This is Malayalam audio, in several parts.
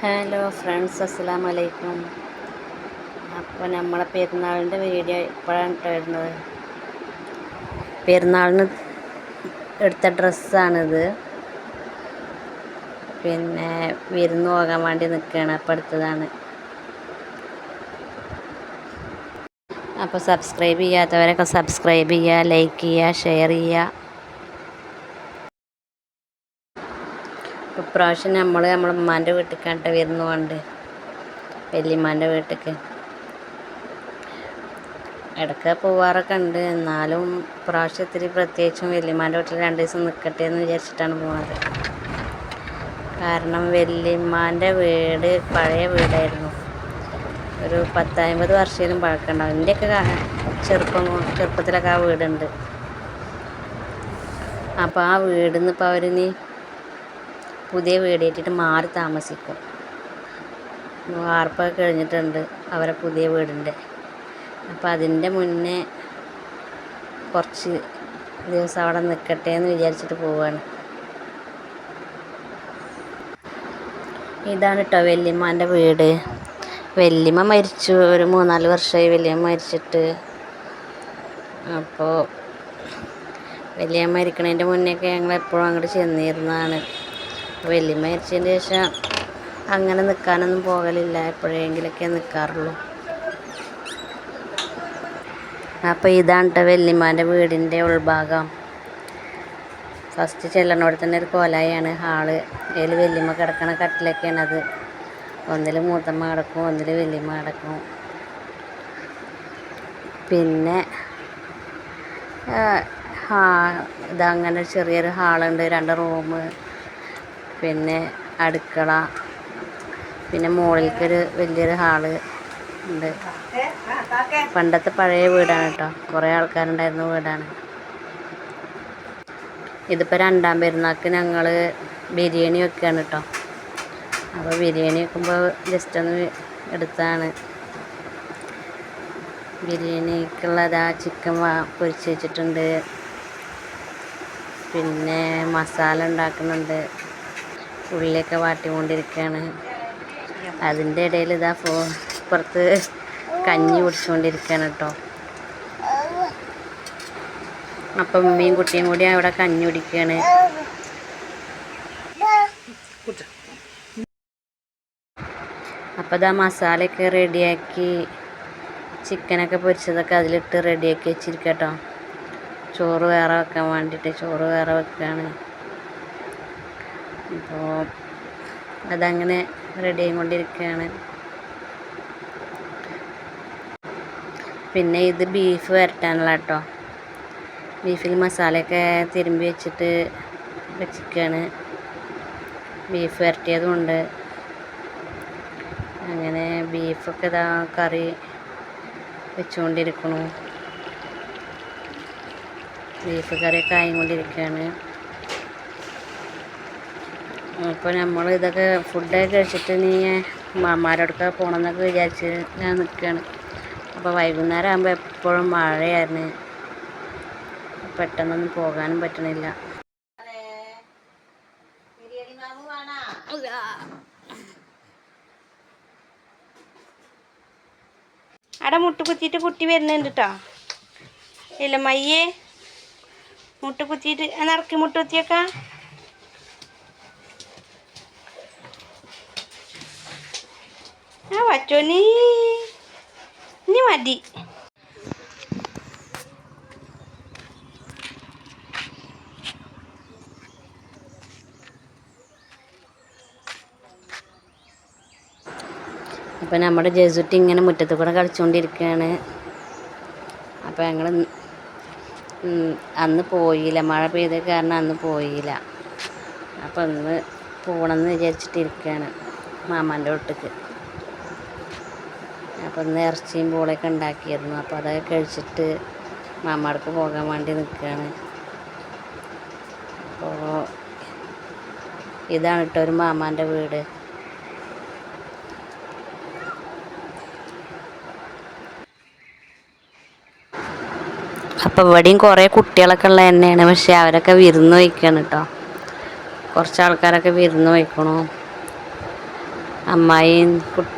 ഹലോ ഫ്രണ്ട്സ് അസ്സാം വലൈക്കും അപ്പോൾ നമ്മളെ പെരുന്നാളിന്റെ വീഡിയോ ഇപ്പോഴാണ് വരുന്നത്. പെരുന്നാളിന് എടുത്ത ഡ്രസ്സാണിത്. പിന്നെ വിരുന്ന് പോകാൻ വേണ്ടി നിൽക്കുകയാണ് അപ്പോൾ എടുത്തതാണ് അപ്പോൾ സബ്സ്ക്രൈബ് ചെയ്യാത്തവരൊക്കെ സബ്സ്ക്രൈബ് ചെയ്യുക ലൈക്ക് ചെയ്യുക ഷെയർ ചെയ്യുക. ഇപ്രാവശ്യം നമ്മൾ നമ്മളെ ഉമ്മാന്റെ വീട്ടിൽ കണ്ട കൊണ്ട് വല്യമ്മാന്റെ വീട്ടിലേക്ക് ഇടയ്ക്ക് പോവാറൊക്കെ ഉണ്ട്. എന്നാലും പ്രാവശ്യം ഇത്തിരി പ്രത്യേകിച്ചും വല്യമ്മാന്റെ വീട്ടിൽ രണ്ട് ദിവസം നിൽക്കട്ടെ എന്ന് വിചാരിച്ചിട്ടാണ് പോകുന്നത് കാരണം വല്യമ്മാന്റെ വീട് പഴയ വീടായിരുന്നു. ഒരു പത്തമ്പത് വർഷത്തിലും പഴക്കമുണ്ടാവും എന്റെയൊക്കെ ചെറുപ്പം ചെറുപ്പത്തിലൊക്കെ ആ വീടുണ്ട്. അപ്പോൾ ആ വീടിന്ന് ഇപ്പോൾ അവരിനി പുതിയ വീട് കെട്ടിയിട്ട് മാറി താമസിക്കും. വാർപ്പൊക്കെ കഴിഞ്ഞിട്ടുണ്ട് അവരെ പുതിയ വീടിന്റെ. അപ്പോൾ അതിന്റെ മുന്നേ കുറച്ച് ദിവസം അവിടെ നിൽക്കട്ടെ എന്ന് വിചാരിച്ചിട്ട് പോവുകയാണ് ഇതാണ് കേട്ടോ വല്യമ്മാന്റെ വീട്. വല്യമ്മ മരിച്ചു ഒരു മൂന്നാൽ വർഷമായി വല്യമ്മ മരിച്ചിട്ട്. അപ്പോൾ വല്യമ്മ മരിക്കണതിന്റെ മുന്നേയൊക്കെ ഞങ്ങൾ എപ്പോഴും അങ്ങോട്ട് ചെന്നിരുന്നതാണ്. വല്യമ്മ മരിച്ചതിന് ശേഷം അങ്ങനെ നിൽക്കാനൊന്നും പോകലില്ല. എപ്പോഴെങ്കിലൊക്കെ നിൽക്കാറുള്ളൂ അപ്പോൾ ഇതാണ് കേട്ടോ വെല്ലിമാന്റെ വീടിന്റെ ഉൾഭാഗം. ഫസ്റ്റ് ചെല്ലണോടെ തന്നെ ഒരു കോലായാണ്. ഹാൾ അതിൽ വല്യമ്മ കിടക്കണ കട്ടിലൊക്കെയാണ് അത്. ഒന്നിൽ മൂത്തമ്മ കിടക്കും ഒന്നിൽ വല്യമ്മ കിടക്കും. പിന്നെ ഹാ ഇതങ്ങനെ ചെറിയൊരു ഹാളുണ്ട് രണ്ട് റൂം പിന്നെ അടുക്കള പിന്നെ മുകളിലേക്കൊരു വലിയൊരു ഹാൾ ഉണ്ട്. പണ്ടത്തെ പഴയ വീടാണ് കേട്ടോ. കുറേ ആൾക്കാരുണ്ടായിരുന്ന വീടാണ്. ഇതിപ്പോൾ രണ്ടാം പെരുന്നാൾക്ക് ഞങ്ങൾ ബിരിയാണി വെക്കുകയാണ് കേട്ടോ. അപ്പോൾ ബിരിയാണി വെക്കുമ്പോൾ ജസ്റ്റ് ഒന്ന് എടുത്താണ്. ബിരിയാണിക്കുള്ളതാ ചിക്കൻ പൊരിച്ച് വെച്ചിട്ടുണ്ട്. പിന്നെ മസാല ഉണ്ടാക്കുന്നുണ്ട്. ഉള്ളിയൊക്കെ വാട്ടിക്കൊണ്ടിരിക്കുകയാണ് അതിന്റെ ഇടയിൽ ഇതാ ഫോ പുറത്ത് കഞ്ഞി കുടിച്ചുകൊണ്ടിരിക്കുകയാണ് കേട്ടോ. അപ്പം ഉമ്മയും കുട്ടിയും കൂടി അവിടെ കഞ്ഞി കുടിക്കുകയാണ് അപ്പോൾ ഇതാ മസാലയൊക്കെ റെഡിയാക്കി ചിക്കനൊക്കെ പൊരിച്ചതൊക്കെ അതിലിട്ട് റെഡിയാക്കി വെച്ചിരിക്കട്ടോ. ചോറ് വേറെ വെക്കാൻ വേണ്ടിയിട്ട് ചോറ് വേറെ വെക്കുകയാണ് അപ്പോൾ അതങ്ങനെ റെഡി ആയിക്കൊണ്ടിരിക്കുകയാണ് പിന്നെ ഇത് ബീഫ് വരട്ടാനുള്ള കേട്ടോ ബീഫിൽ മസാലയൊക്കെ തിരുമ്പി വെച്ചിട്ട് വെച്ചിരിക്കുകയാണ് ബീഫ് വരട്ടിയതുകൊണ്ട് അങ്ങനെ ബീഫൊക്കെ ഇതാ കറി വെച്ചുകൊണ്ടിരിക്കണു. ബീഫ് കറിയൊക്കെ ആയിക്കൊണ്ടിരിക്കുകയാണ് അപ്പോൾ നമ്മൾ ഇതൊക്കെ ഫുഡൊക്കെ കഴിച്ചിട്ട് നീ മാമാരോടൊക്കെ പോകണമെന്നൊക്കെ വിചാരിച്ച് ഞാൻ നിൽക്കുകയാണ് അപ്പോൾ വൈകുന്നേരം ആകുമ്പോൾ എപ്പോഴും മഴയായിരുന്നു. പെട്ടെന്നൊന്നും പോകാനും പറ്റണില്ല. അവിടെ മുട്ട് കുത്തിയിട്ട് കുട്ടി വരുന്നുണ്ട് കേട്ടോ ഇല്ല മയ്യേ. മുട്ട് കുത്തിയിട്ട് നടക്കി മുട്ട് കുത്തിയേക്കാം വച്ചോ നീ മതി അപ്പം നമ്മുടെ ജസുട്ടി ഇങ്ങനെ മുറ്റത്ത് കൂടെ കളിച്ചുകൊണ്ടിരിക്കുകയാണ് അപ്പോൾ ഞങ്ങൾ അന്ന് പോയില്ല. മഴ പെയ്ത കാരണം അന്ന് പോയില്ല. അപ്പം ഇന്ന് പോകണമെന്ന് വിചാരിച്ചിട്ടിരിക്കുകയാണ് മാമാന്റെ വീട്ടിലേക്ക് അപ്പോൾ ഇന്ന് ഇറച്ചിയും പൂളൊക്കെ ഉണ്ടാക്കിയിരുന്നു. അപ്പോൾ അതൊക്കെ കഴിച്ചിട്ട് മാമാടക്ക് പോകാൻ വേണ്ടി നിൽക്കുകയാണ് അപ്പോൾ ഇതാണ് കേട്ടോ ഒരു മാമാന്റെ വീട്. അപ്പോൾ ഇവിടെയും കുറേ കുട്ടികളൊക്കെ ഉള്ള തന്നെയാണ്. പക്ഷേ അവരൊക്കെ വിരുന്ന് വയ്ക്കുകയാണ് കേട്ടോ കുറച്ച് ആൾക്കാരൊക്കെ വിരുന്ന് വയ്ക്കണു അമ്മായിയും കു-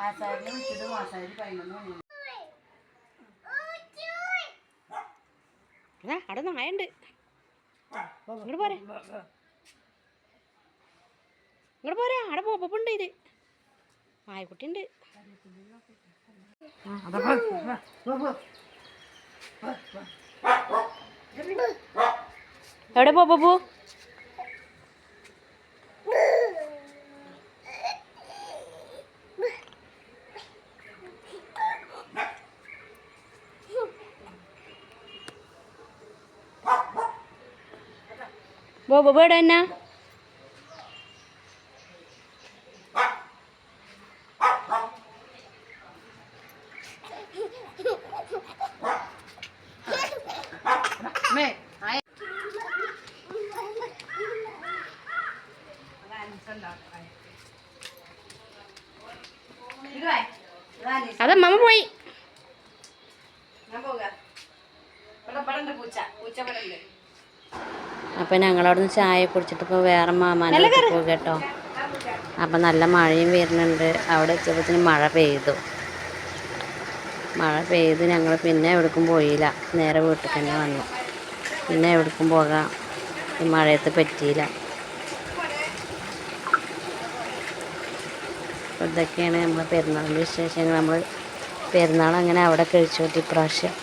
പോയിക്കണു അതിലാലെ പെങ്ങളിരിക്കണേ എനിക്ക് അതാ അവിടെ നായുണ്ട് ഇങ്ങോട്ട് പോരെ. ഇങ്ങോട്ട് പോരെ അവിടെ പോപ്പുണ്ട് ഇത്. നായക്കുട്ടി ഉണ്ട് എവിടെ പോപ്പു? ബോബു എവിടെ എന്നാ? അത് മമ്മ പോയി. പൂച്ച. പൂച്ച ഇവിടെ ഉണ്ട് അപ്പം ഞങ്ങളവിടുന്ന് ചായ കുടിച്ചിട്ട് ഇപ്പോൾ വേറെ മാമാന്റെ പോകും കേട്ടോ അപ്പം നല്ല മഴയും വരുന്നുണ്ട്. അവിടെ എത്തിയപ്പോഴത്തേന് മഴ പെയ്തു. മഴ പെയ്ത് ഞങ്ങൾ പിന്നെ എവിടേക്കും പോയില്ല. നേരെ വീട്ടിൽ തന്നെ വന്നു. പിന്നെ എവിടേക്കും പോകാം. ഈ മഴയത്ത് പറ്റിയില്ല. അപ്പോൾ ഇതൊക്കെയാണ് നമ്മൾ പെരുന്നാളിന്റെ വിശേഷങ്ങൾ. നമ്മൾ പെരുന്നാൾ അങ്ങനെ അവിടെ കഴിച്ചു. കൂട്ടി ഇപ്രാവശ്യം